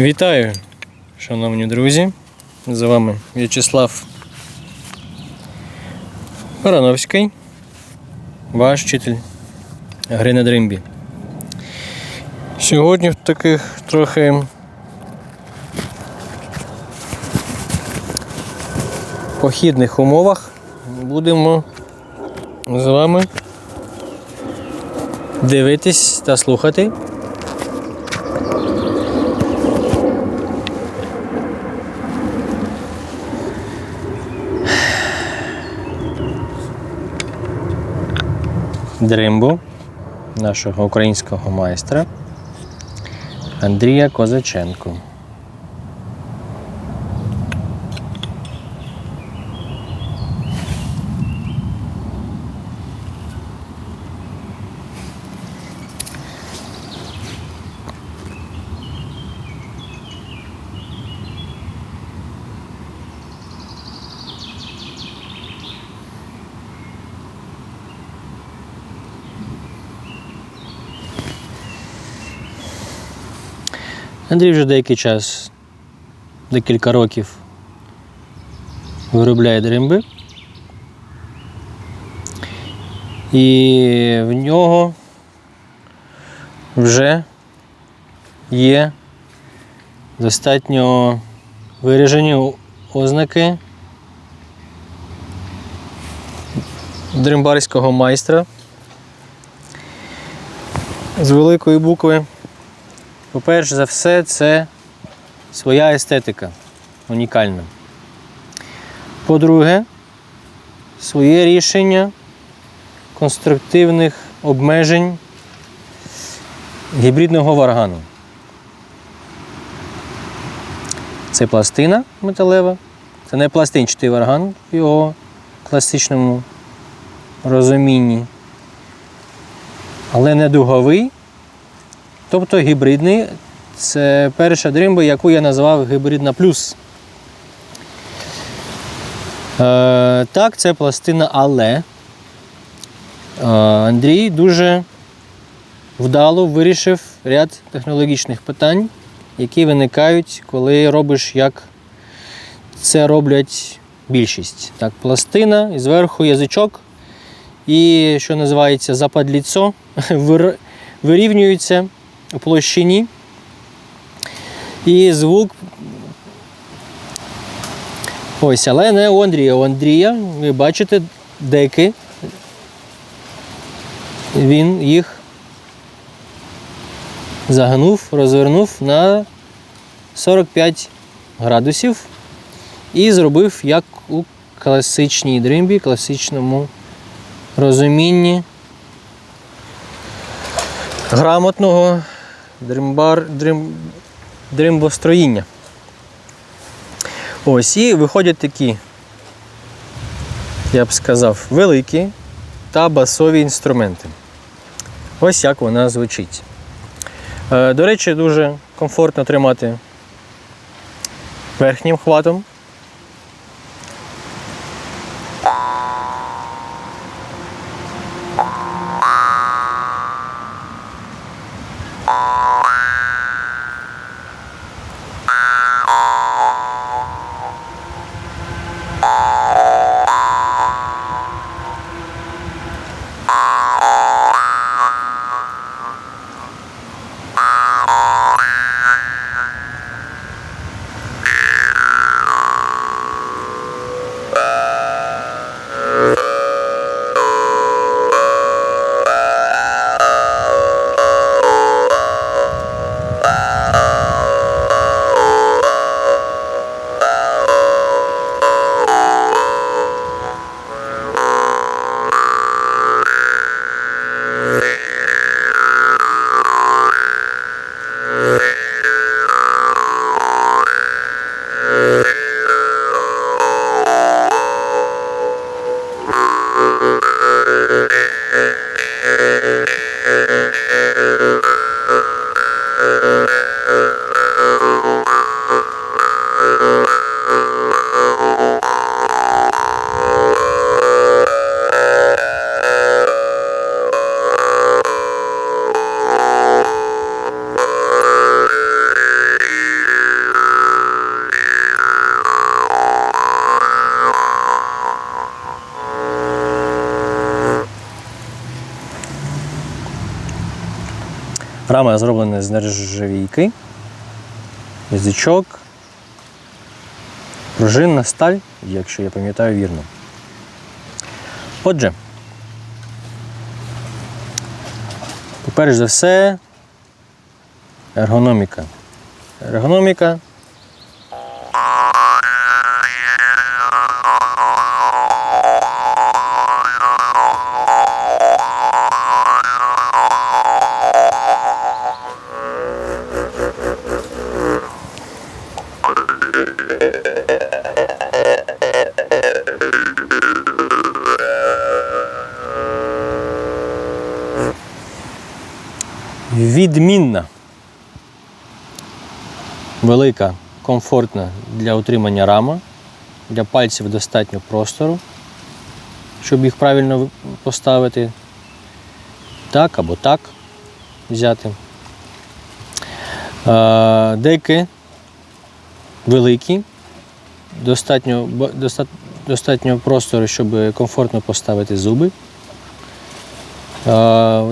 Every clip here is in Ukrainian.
Вітаю, шановні друзі. З вами В'ячеслав Барановський, ваш вчитель гри на дримбі. Сьогодні в таких трохи похідних умовах будемо з вами дивитись та слухати дримбу нашого українського майстра Андрія Козаченко. Андрій вже деякий час, декілька років виробляє дримби. І в нього вже є достатньо виражені ознаки дримбарського майстра з великої букви. По-перше за все, це своя естетика унікальна. По-друге, своє рішення конструктивних обмежень гібридного варгану. Це пластина металева, це не пластинчатий варган в його класичному розумінні, але не дуговий. Тобто гібридний це перша дримба, яку я назвав гібридна плюс. Е, так, це пластина, але е, Андрій дуже вдало вирішив ряд технологічних питань, які виникають, коли робиш, як це роблять більшість. Так, пластина, і зверху язичок, і, що називається западліцо, вир- вирівнюються у площині. І звук. Ось, але не у Андрія. У Андрія, ви бачите, деки. Він їх загнув, розвернув на 45 градусів і зробив як у класичній дримбі, класичному розумінні грамотного дримбар, дрим, дримбостроїння. Ось і виходять такі, я б сказав, великі та басові інструменти. Ось як вона звучить. Е, До речі, дуже комфортно тримати верхнім хватом. Рама зроблена з нержавійки, язичок, пружинна сталь, якщо я пам'ятаю вірно. Отже, перш за все, ергономіка. Ергономіка відмінна. Велика, комфортна для утримання рама. Для пальців достатньо простору, щоб їх правильно поставити. Так або так взяти. Е, Деки великі, достатньо, достатньо простору, щоб комфортно поставити зуби. Е,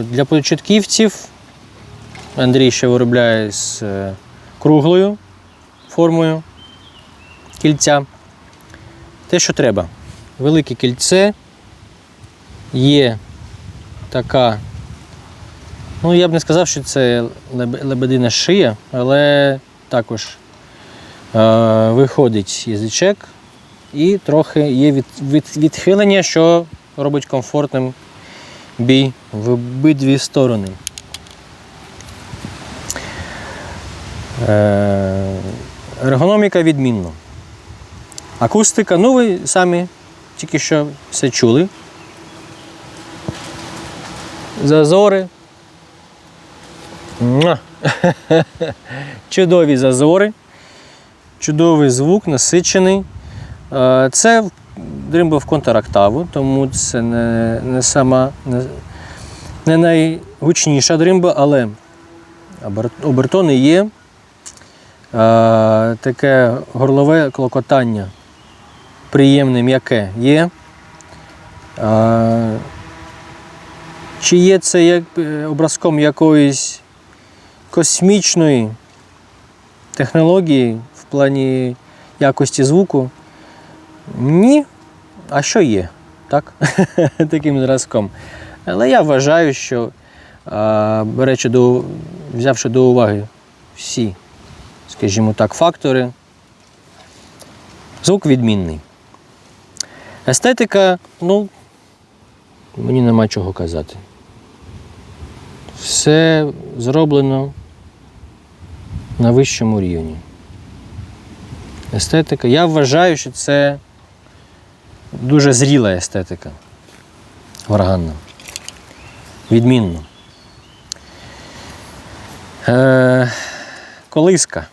Для початківців Андрій ще виробляє з е, круглою формою кільця. Те, що треба. Велике кільце, є така, ну я б не сказав, що це лебедина шия, але також е, виходить язичок і трохи є від, від, відхилення, що робить комфортним бій в обидві сторони. Е, Ергономіка відмінна. Акустика, ну ви самі тільки що все чули. Зазори. Чудові зазори. Чудовий звук, насичений. Е, Це дримба в контрактаву, тому це не, не сама не, не найгучніша дримба, але обертони є. Е, таке горлове клокотання приємне, м'яке є. Е, чи є це як, е, образком якоїсь космічної технології в плані якості звуку? Ні. А що є? Так? Таким зразком. Але я вважаю, що беречи до, взявши до уваги всі скажімо так, фактори. Звук відмінний. Естетика, ну, мені нема чого казати. Все зроблено на вищому рівні. Естетика. Я вважаю, що це дуже зріла естетика. Органна. Відмінно. Е, колиска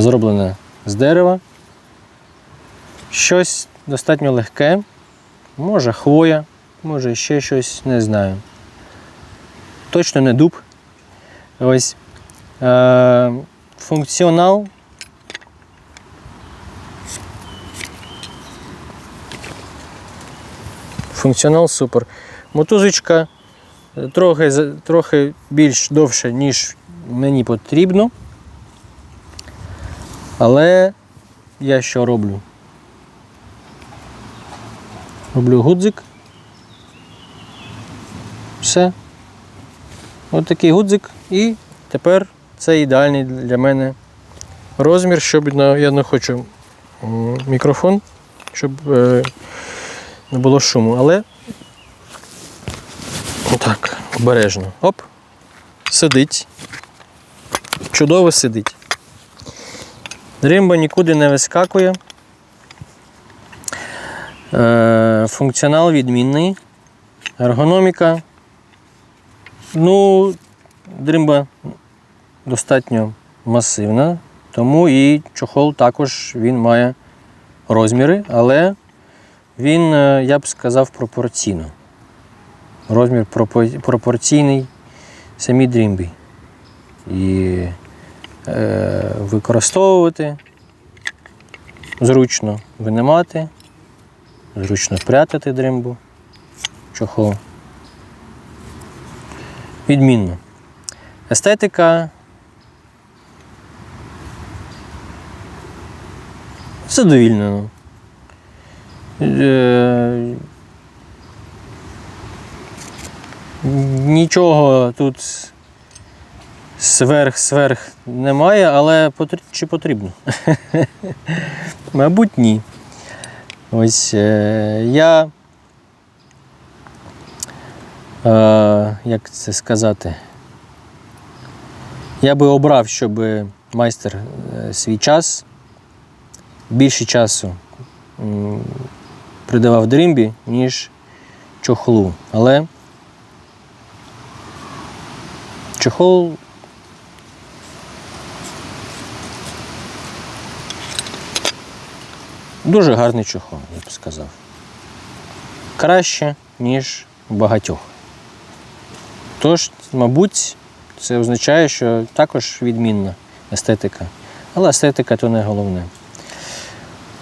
зроблене з дерева. Щось достатньо легке, може хвоя, може ще щось, не знаю. Точно не дуб. Ось. Е, функціонал. Функціонал супер. Мотузочка е, трохи, трохи більш довше, ніж мені потрібно. Але я що роблю? Роблю гудзик. Все. Ось такий гудзик. І тепер це ідеальний для мене розмір, щоб я не хочу мікрофон, щоб е, не було шуму. Але отак, обережно. Оп. Сидить. Чудово сидить. Дримба нікуди не вискакує. Е, функціонал відмінний. Ергономіка. Ну, дримба достатньо масивна, тому і чохол також він має розміри, але він, е, я б сказав, пропорційно. Розмір пропорційний самій дрімбі. І використовувати зручно винимати, зручно прятати дримбу, чохол. Відмінно. Естетика. Задовільнено. Е, Нічого тут сверх-сверх немає, але чи потрібно? Мабуть, ні. Ось е, я. Е, як це сказати? Я би обрав, щоб майстер е, свій час, більше часу придавав дримбі, ніж чохлу. Але чохол дуже гарний чохол, я б сказав. Краще, ніж багатьох. Тож, мабуть, це означає, що також відмінна естетика. Але естетика то не головне.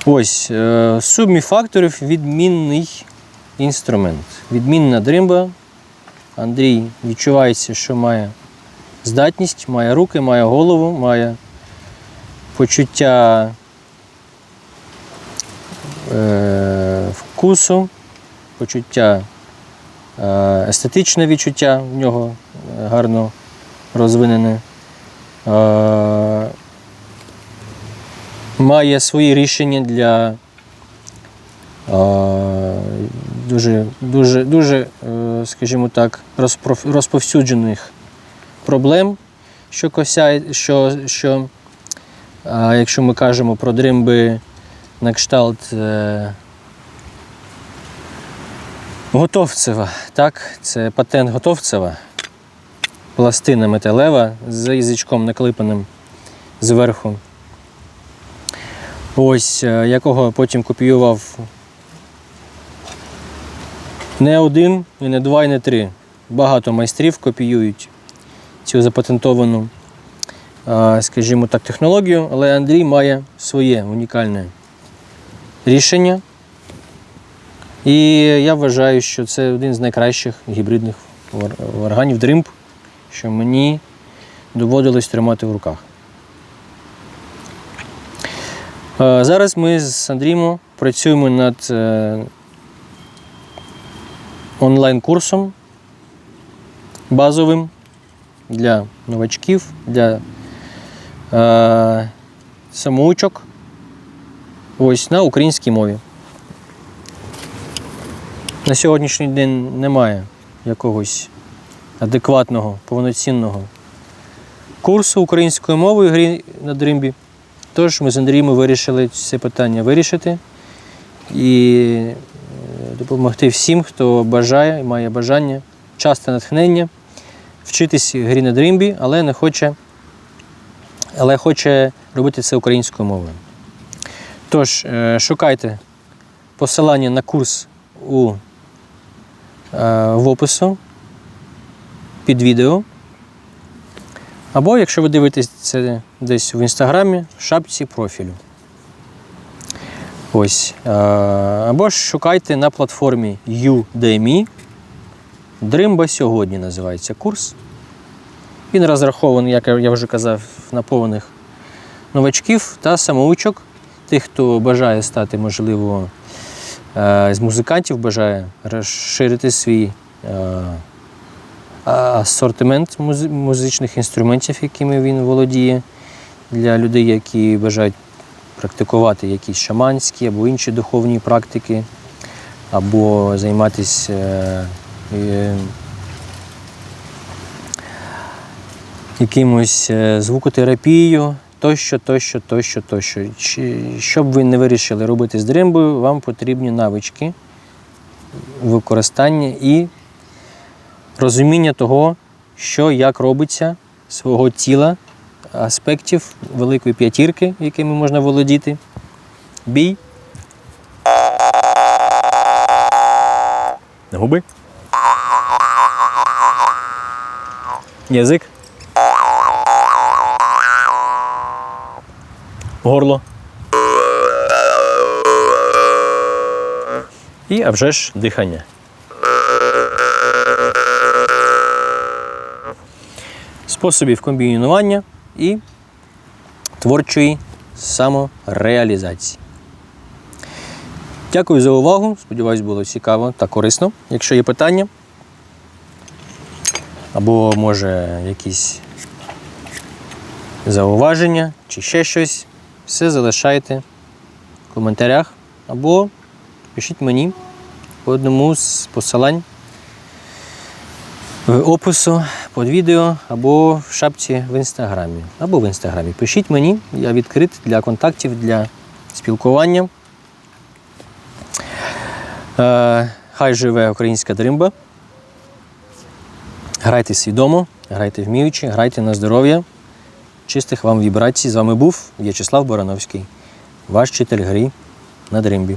Ось, е, сумі факторів відмінний інструмент. Відмінна дримба. Андрій відчувається, що має здатність, має руки, має голову, має почуття вкусу, почуття, е, естетичне відчуття в нього е, гарно розвинене. Е, має свої рішення для е, дуже, дуже, дуже, е, скажімо так, розповсюджених проблем, що косяє, що, що якщо ми кажемо про дримби на кшталт е, Готовцева, так, це патент Готовцева, пластина металева з язичком наклипаним зверху. Ось, е, якого потім копіював не один, і не два, і не три. Багато майстрів копіюють цю запатентовану, е, скажімо так, технологію, але Андрій має своє унікальне рішення. І я вважаю, що це один з найкращих гібридних органів дримб, що мені доводилось тримати в руках. Е, Зараз ми з Андрієм працюємо над е, онлайн-курсом базовим для новачків, для е, самоучок. Ось на українській мові. На сьогоднішній день немає якогось адекватного, повноцінного курсу української мови грі на дримбі. Тож ми з Андрієм вирішили це питання вирішити і е, допомогти всім, хто бажає, має бажання, часто натхнення вчитись грі на дримбі, але не хоче, але хоче робити це українською мовою. Тож, е, шукайте посилання на курс у, е, в опису під відео. Або якщо ви дивитесь це десь в інстаграмі, в шапці профілю. Ось. Е, Або ж шукайте на платформі Udemy. Дримба сьогодні називається курс. Він розрахований, як я вже казав, на повних новачків та самоучок, тих, хто бажає стати, можливо, е, з музикантів, бажає розширити свій е, асортимент музичних інструментів, якими він володіє, для людей, які бажають практикувати якісь шаманські або інші духовні практики, або займатися е, якимось звукотерапією, тощо, тощо, тощо, тощо. Чи, що б ви не вирішили робити з дримбою, вам потрібні навички використання і розуміння того, що як робиться свого тіла, аспектів великої п'ятірки, якими можна володіти. Бій. Губи. Язик. Горло. І а вже ж дихання. способів комбінування і творчої самореалізації. Дякую за увагу. Сподіваюсь, було цікаво та корисно. Якщо є питання, або може якісь зауваження чи ще щось, все залишайте в коментарях або пишіть мені по одному з посилань в опису під відео або в шапці в інстаграмі. Або в інстаграмі. Пишіть мені, я відкритий для контактів, для спілкування. Е, хай живе українська дримба. Грайте свідомо, грайте вміючи, грайте на здоров'я. Чистих вам вібрацій. З вами був В'ячеслав Барановський, ваш вчитель грі на дримбі.